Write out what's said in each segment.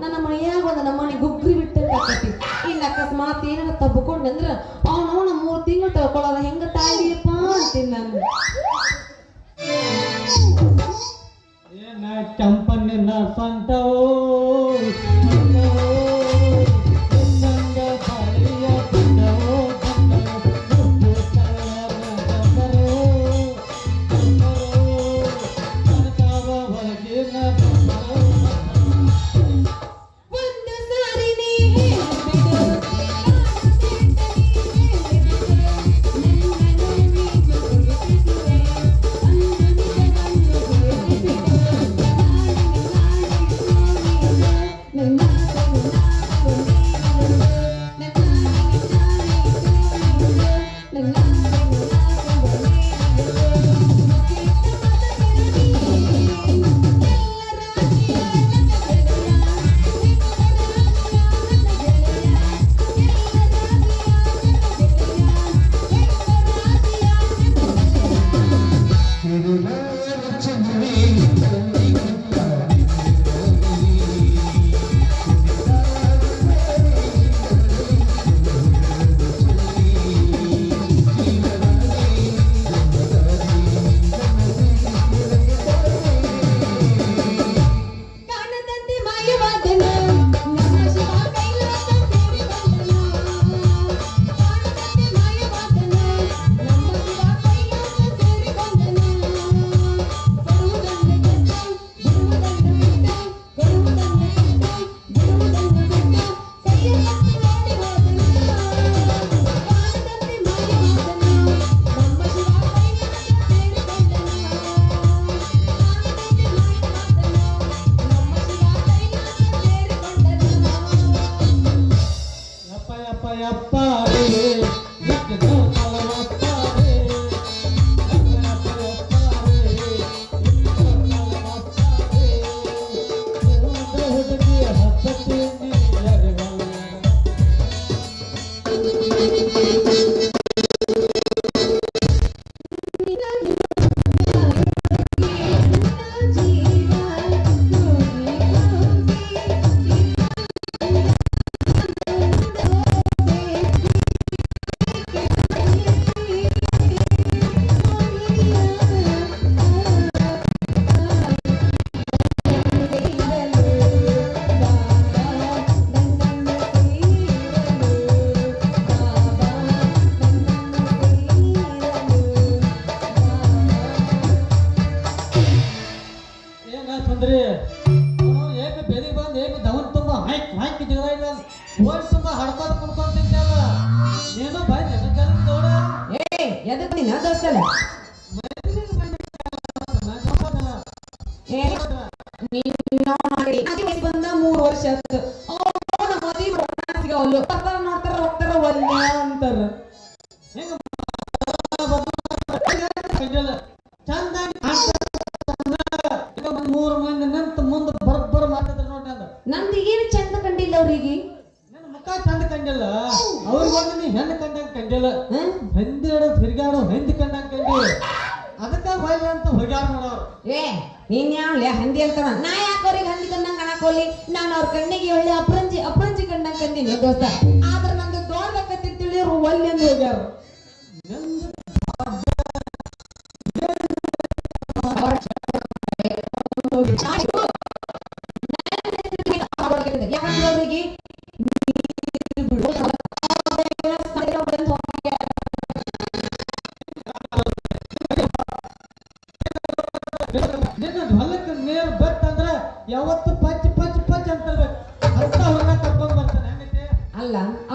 ನನ್ನ ಮೈಯಾಗ ಒಂದು ನಮ್ಮನೆ ಗುಗ್ರಿ ಬಿಟ್ಟಿರ್ತಕ್ಕಂತಿ ಇಲ್ಲಿ ಅಕಸ್ಮಾತ್ ಏನಾರ ತಬ್ಕೊಂಡ್ರೆ ದೋಸ್ತಲ್ಲ ಬಂದ ಮೂರು ವರ್ಷ ಆಯ್ತು ಅವ್ರು ಮದುವೆ ಸಿಗವಲ್ಲು. ತಂದಿನಿ ದೋಸ್ತ ಆದ್ರೆ ನಂದು ದೊಡ್ಡ ತಿಳಿ ಒಲ್ಲಿ ಎಂದು ಹೋಗ್ಯಾರ.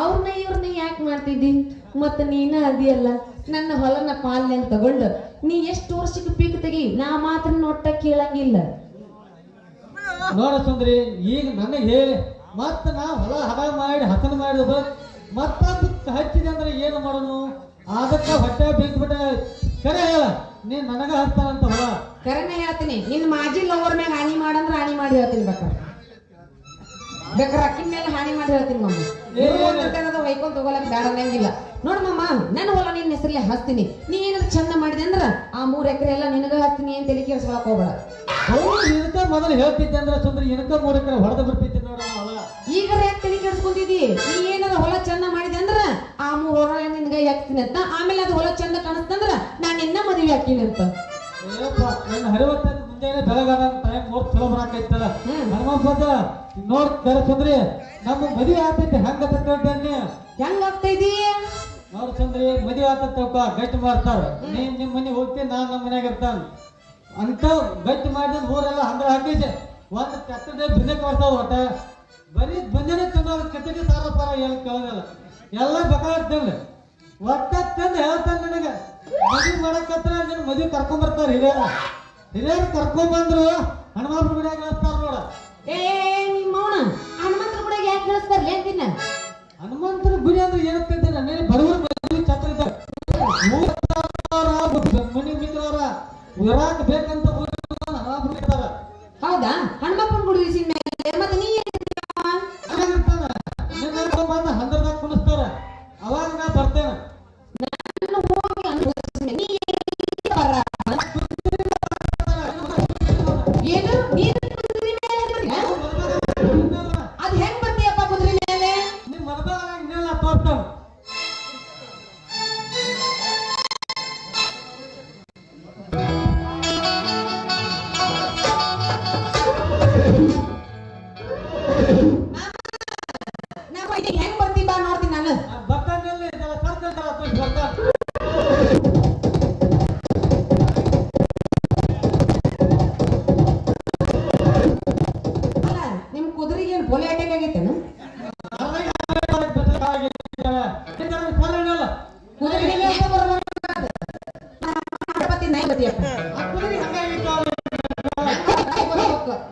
ಅವ್ರನ್ನ ಇವ್ರನ್ನ ಯಾಕ್ ಮಾಡ್ತಿದ್ದಿ? ಮತ್ತ ನೀನ ಅದಿಯಲ್ಲ ನನ್ನ ಹೊಲನ ಪಾಲನೆ ತಗೊಂಡು? ನೀ ಎಷ್ಟು ವರ್ಷಕ್ಕೆ ಪೀಕ್ ತೆಗಿ ನಾ ಮಾತ್ರ ನೋಟ ಕೇಳಂಗಿಲ್ಲ. ನೋಡ್ರಿ ಸುಂದ್ರಿ ಈಗ ನನಗೆ ಹೇಳಿ ಮತ್ತ ನಾ ಹೊಲ ಹದ ಮಾಡಿ ಹಸನ ಮಾಡಿದ ಮತ್ತ ಹಚ್ಚಿದೆ ಅಂದ್ರೆ ಏನು ಮಾಡೋನು? ಅದಕ್ಕ ಹೊಟ್ಟೆ ಬೀಗ್ಬಿಟ್ಟ ಕರೆ ಹೇಳ ನೀನ್ ನನಗ ಹಚ್ತಾನಂತ ಹೊಲ. ಕರೆನೇ ಹೇಳ್ತೀನಿ ನಿನ್ ಮಾಜಿ ಲವರ್ ಮ್ಯಾಗ ಹಾನಿ ಮಾಡಂದ್ರ ಹಾನಿ ಮಾಡಿ ಹೇಳ್ತೀನಿ ಬೇಕಾದ್ರೆ ಬೇಕಾದ್ರೆ ಅಕ್ಕಿನ ಮೇಲೆ ಹಾನಿ ಮಾಡಿ ಹೇಳ್ತೀನಿ ಮಮ್ಮ ಇರ್ತೇನದ ತಗೋಲಕ್ ಬೇಡ ಅನ್ನಂಗಿಲ್ಲ. ನೋಡಮ್ಮ ನನ್ನ ಹೊಲ ನಿನ್ನ ಹೆಸರಲ್ಲೇ ಹಸ್ತೀನಿ ನೀ ಏನಾದ್ರು ಚಂದ ಮಾಡಿದೆ ಅಂದ್ರ ಆ ಮೂರ್ ಎಕರೆ ಎಲ್ಲ ನಿನಗ ಹಸ್ತೀನಿ ಅಂತ ಹೇಳಿ ಕೇಳಿಸ್ಕೊಳಕ್ ಹೋಗ್ಬೇಡ. ಇದಕ್ಕ ಮೊದಲು ಹೇಳ್ತಿದ್ದೆ ಅಂದ್ರೆ ಸುಂದ್ರ ಇನಕ ಮೂರು ಎಕರೆ ಹೊಡೆದು ಬಿಡ್ತಿದ್ದೆ ನೋಡ ಹೊಲ ಈಗ ಯಾಕೆ ತಲೆ ಕೆಡಿಸ್ಕೊಂತಿದಿ. ನೀ ಏನಾದ್ರು ಹೊಲ ಚಂದ ಮಾಡಿದೆ ಅಂದ್ರ ಆ ಮೂರ್ ಹೊರ ನಿನಗ ಹಾಕ್ತೀನಿ ಅಂತ. ಆಮೇಲೆ ಅದು ಹೊಲ ಚಂದ ಕಾಣಿಸ್ತಂದ್ರ ನಾನು ನಿನ್ನ ಮದುವೆ ಹಾಕಿನಿ ಅಂತ. ಹರಿವತ್ತೈದು ಮುಂಜಾನೆ ಬೆಳಗಾದ ಟೈಮ್ ಮೂರ್ ಚಲೋ ಬರಾಕೈತಲ್ಲ. ಹನುಮಂತ ನೋಡ್ ತರ ನಮ್ಗೆ ಮದಿ ಮದುವೆ ಆಗ್ತೈತಿ ಹೆಂಗ ತಿಳ್ಕೊಂಡೆ ಹೆಂಗ್ ಆಗ್ತೈತಿ? ನೋಡ್ ಚಂದ್ರಿ ಮದುವೆ ಆತಂತ ಗಟ್ಟಿ ಮಾಡ್ತಾರ. ನೀನ್ ನಿಮ್ ಮನೆ ಹೋಗ್ತೀನಿ ನಾನ್ ನಮ್ಮ ಮನ್ಯಾಗ ಇರ್ತಾನ. ಅಂತ ಗಟ್ಟಿ ಮಾಡಿದ ಊರೆಲ್ಲ ಹಂಗ ಹಾಕೈತೆ ಒಂದ್ ಕಟ್ಟಡೆ ಬಿಂದಕ್ಕೆ ಬರ್ತಾವ ಒಟ್ಟ. ಬರೀ ಬಂದೇನೆ ಚಂದ್ರ ಕಟ್ಟಡಿ ಸಾರ ಪಾರ ಎಲ್ಲ ಕೇಳೋದಿಲ್ಲ. ಎಲ್ಲ ಬೇಕಾಗ್ತಿಲ್ಲ ಒಟ್ಟ ತಂದು ಹೇಳ್ತಾನೆ ನನಗೆ. ಮದುವೆ ಮಾಡಕತ್ರ ನಿನ್ ಮದುವೆ ಕರ್ಕೊಂಡ್ ಬರ್ತಾರ ಹಿರಿಯರ. ಹಿರಿಯರು ಕರ್ಕೊಂಡ್ ಬಂದ್ರು? ಹನುಮಾಪುರ ಗುಡಿಯಾಗ ಹೇಳ್ತಾರ ನೋಡ. ಏ ನಿಮ್ಮ ಹನುಮಂತರ ಗುಡಿಯಾಗ ಯಾಕೆ ಕಳಿಸ್ತಾರಲ್ಲ ತಿನ್ನ ಹನುಮಂತರ ಗುಡಿ ಅಂದ್ರೆ ಏನಂತಿದ್ದೆ ನೀನು ಬಡವರ ಮದುವೆ ಛತ್ರ ಮನಿ ಮಿತ್ರವರ ಉರಾಕ್ ಬೇಕಂತ ಹನುಮಪ್ಪನ ಗುಡಿ ಮತ್ತೆ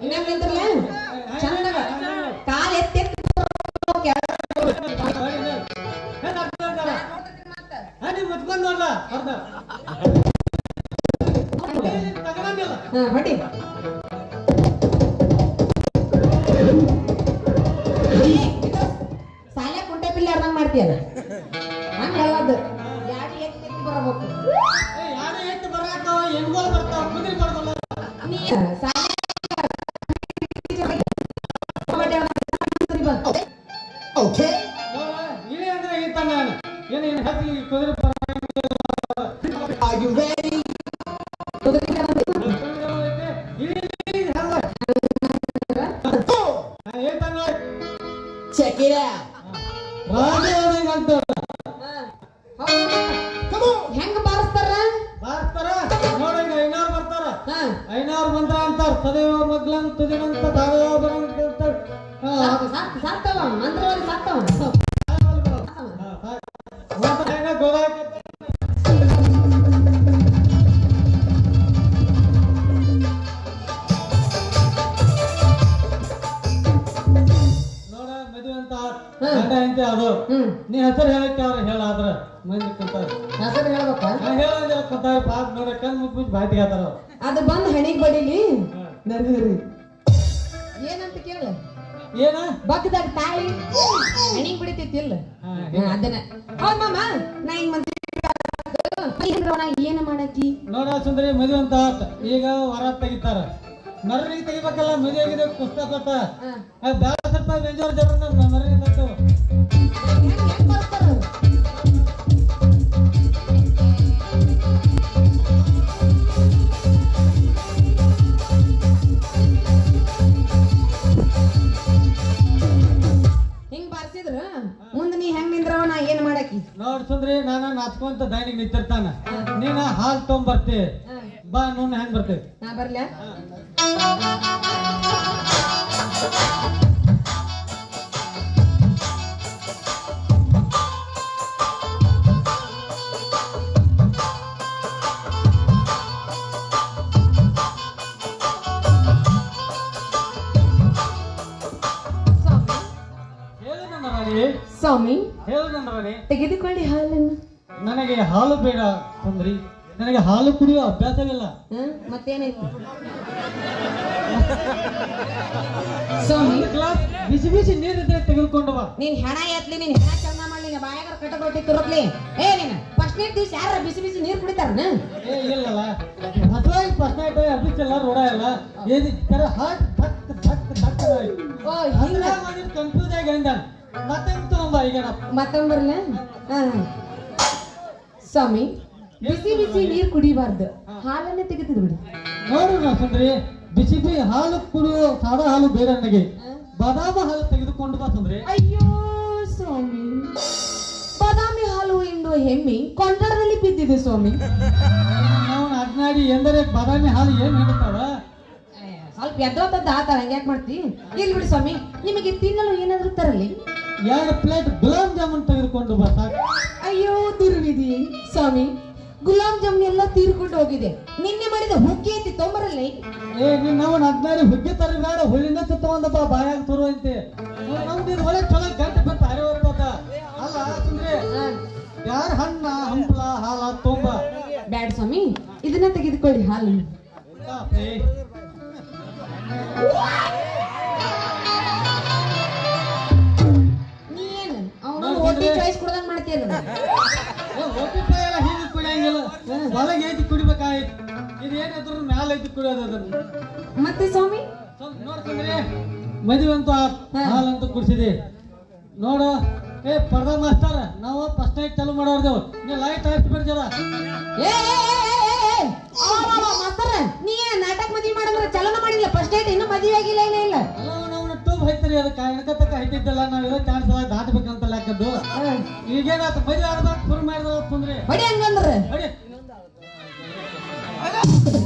ಇನ್ನೇನ್ ನಿಂತಿರ್ಲೆ? ನೀ ಹೆಸರು ಹೇಳಕ್ಕೆ ಅವ್ರು ಹೇಳಾದ್ರ ಮಂದಿ ಕುಂತಾರ ಹೆಸರು ಹೇಳ್ಬೇಕ? ಹೇಳಂದ್ರೆ ಕುಂತಾರ ಪಾಪ ನೋಡ ಕಣ್ ಮುಚ್ಚಿ ಮುಚ್ಚಿ ಬಾಯ್ತಿ ಹೇಳ್ತಾರ ಅವ್ರು. ಅದು ಬಂದ್ ಹಣಿಗ್ ಬಡಿಲಿ. ಏನಂತ ಏನ? ಬಗ್ದಾಗ ತಾಯಿ. ಹೆಣಿಗ್ ಬಿಡಿತೈತಿ ಇಲ್ಲ? ಹಾ, ಅದನ್ನ. ಹೌದ್ ಮಾಮ ನಾ ಹಿಂಗ್ ಮಂದಿ ಏನ ಮಾಡತಿ ನೋಡ ಸುಂದರಿ ಮದುವೆ ಅಂತ ಆತ. ಈಗ ವರ ತೆಗಿತಾರ. ಮರ್ರಿಗೆ ತೆಗಿಬೇಕಲ್ಲ ಮದುವೆ ಆಗಿದೆ ಪುಸ್ತಕ ಕೊಟ್ಟ. ಬೇಡ ಸ್ವಲ್ಪ ಬೇಜಾರು ಜನ ಮರ್ರಿಗೆ ತಂದು ಮಾಡಾಕಿ ನೋಡ್ ಸುಂದ್ರಿ ನಾನು ನಾಚ್ಕೊಂತ ದಾನಿಗೆ ನಿಂತಿರ್ತಾನ. ನೀನ ಹಾಲ್ ತೊಗೊಂಬರ್ತಿ ಬಾ ನೋನ್ ಹೆಂಗ್ ಬರ್ತೇವೆ ನಾ ಬರ್ಲ್ಯಾ? ಸ್ವಾಮಿ ಹೇಳು ನನ್ನ ರಾಣಿ ತೆಗೆದುಕೊಳ್ಳಿ ಹಾಲನ್ನು. ನನಗೆ ಹಾಲು ಬೇಡ ತಂದ್ರಿ ನನಗೆ ಹಾಲು ಕುಡಿಯೋ ಅಭ್ಯಾಸವಿಲ್ಲ. ಹ? ಮತ್ತೇನೈತಿ ಸ್ವಾಮಿ. ಒಂದು ಗ್ಲಾಸ್ ಬಿಸಿ ಬಿಸಿ ನೀರಿದ್ರೆ ತೆಗೆದುಕೊಂಡು ಬಾ. ನೀನ್ ಹೆಣ ಎತ್ಲಿ ನೀನ್ ಹೆಣ ಚಂದ ಮಾಡ್ಲಿ ಬಾಯಾಗರ ಬಾಯಾಗ ಕಟ್ಟ ರೊಟ್ಟಿ ತುರುಕ್ಲಿ ಏ ನೀನ್ ಫಸ್ಟ್ ನೈಟ್ ದಿವ್ಸ ಯಾರ ಬಿಸಿ ಬಿಸಿ ನೀರ್ ಕುಡಿತಾರನ ಏ ಇಲ್ಲಲ್ಲ. ಮದುವಾಗಿ ಫಸ್ಟ್ ನೈಟ್ ಅದಕ್ಕೆಲ್ಲ ರೋಡ ಇಲ್ಲ ಏನಿತ್ತರ ಹಾಟ್ ಧಕ್ ಧಕ್ ಧಕ್ ಓ ಹಿಂಗ. ಕನ್ಫ್ಯೂಸ್ ಆಗಿ ಅಂದ ಮತ್ತೆ ತಗೊಂಬ ಈಗ ನಾ ಹಾ. ಸ್ವಾಮಿ ಬಿಸಿ ಬಿಸಿ ನೀರ್ ಕುಡಿಬಾರ್ದು. ಹಾಲನ್ನೇ ತೆಗೆದು ಬಿಡಿ. ನೋಡು ಸುಂದ್ರಿ ಬಿಸಿ ಬಿಸಿ ಹಾಲು ಕುಡಿಯೋ ಸಾದಾ ಹಾಲು ಬೇರೆ ನನಗೆ. ಬಾದಾಮ ಹಾಲು ತೆಗೆದುಕೊಂಡು ಬಾ ಸುಂದ್ರಿ. ಅಯ್ಯೋ ಸ್ವಾಮಿ ಬಾದಾಮಿ ಹಾಲು ಎಂದು ಹೆಮ್ಮಿ. ಕೊಂಡರದಲ್ಲಿ ಬಿದ್ದಿದೆ ಸ್ವಾಮಿ. ನಾವು ಅಡ್ನಾಡಿ ಎಂದರೆ ಬಾದಾಮಿ ಹಾಲು ಏನ್ ಹೇಳ್ತಾವ ಸ್ವಲ್ಪ ಎದ್ದೋತದ್ದ ಆತ ಹಂಗ್ಯಾಕ್ ಮಾಡ್ತಿ? ಇಲ್ಲಿ ಬಿಡಿ ಸ್ವಾಮಿ ನಿಮಗೆ ತಿನ್ನಲು ಏನಾದ್ರೂ ತರಲಿ? ಎರಡು ಪ್ಲೇಟ್ ಗುಲಾಬ್ ಜಾಮೂನ್ ತೆಗೆದುಕೊಂಡು ಬಾ ಸಾಕು ಅಯ್ಯೋ ದುರ್ವಿಧಿ. ಸ್ವಾಮಿ ಗುಲಾಬ್ ಜಾಮೂನ್ ಎಲ್ಲ ತೀರ್ಕೊಂಡು ಹೋಗಿದೆ. ನಿನ್ನೆ ಮಾಡಿದ ಹುಗ್ಗಿ ಐತಿ ತೊಂಬರಲ್ಲಿ. ಏ ನಿನ್ನ ಅವನ ಹದಿನಾರು ಹುಗ್ಗಿ ತರ ಬೇಡ ಹುಲ್ಲಿನ ತಗೊಂಡಪ್ಪ ಬಾಯಾಗ ತುರುವಂತೆ. ನಮ್ದು ಇದು ಒಳ್ಳೆ ಚಲೋ ಗಂಟೆ ಬಂತ ಅರೆ ಹೋಗ್ತದ ಅಲ್ಲ ಅಂದ್ರೆ ಯಾರ ಹಣ್ಣ ಹಂಪಲ ಹಾಲ ತೊಂಬ? ಬ್ಯಾಡ್ ಸ್ವಾಮಿ ಇದನ್ನ ತೆಗೆದುಕೊಳ್ಳಿ ಹಾಲು. ಏ, ಒಪ್ಪಿಗೆ ಎಲ್ಲ ಹೀಗೆ ಕುಡಿಯಂಗಿಲ್ಲ. ಒಳಗೆ ಐತಿ ಕುಡಿಬೇಕಾಯ್ತು. ಇದು ಏನಿದ್ರು ಮ್ಯಾಲ ಐತಿ ಕುಡಿಯೋದು ಅದನ್ನ? ಮತ್ತೆ ಸ್ವಾಮಿ? ನೋಡ್ತಂದ್ರೆ ಮದುವೆ ಅಂತೂ ಹಾಲಂತೂ ಕುಡಿಸಿದಿ. ನೋಡು. ಏ ಪರ್ದ ಮಾಸ್ಟರ್ ನಾವು ಫಸ್ಟ್ ನೈಟ್ ಚಾಲು ಮಾಡೋರ್ದೇವು. ನೀವು ಲೈಟ್ ಹಚ್ಚಿ ಬಿಡ್ತೀರ ಏ ಮಾಸ್ತರ ನೀ ನಾಟಕ ಮದ್ವಿ ಮಾಡಂದ್ರೆ ಚಲನ ಮಾಡಿಲ್ಲ? ಫಸ್ಟ್ ಐತಿ ಇನ್ನೂ ಮದ್ವೆ ಆಗಿಲ್ಲ ಇಲ್ಲ ಇಲ್ಲ. ಅಲ್ಲ ನಾವು ಟೂಬ್ ಹೈತರಿ ಅದಕ್ಕೆ ಎಣಕತ್ತಕ್ಕ ಹೈತಿದ್ದಲ್ಲ ನಾವು ಇರೋ ಚಾನ್ಸ್ ಎಲ್ಲ ದಾಟಬೇಕಂತ ಲೆಕ್ಕದ್ದು. ಈಗೇನಾಯ್ತು? ಮದುವೆ ಆಡ್ದಾಗ ಶುರು ಮಾಡಿದ್ರೆ ಕುಂದ್ರಿ. ಬಡಿ ಹಂಗಂದ್ರೆ. ಅಡಿ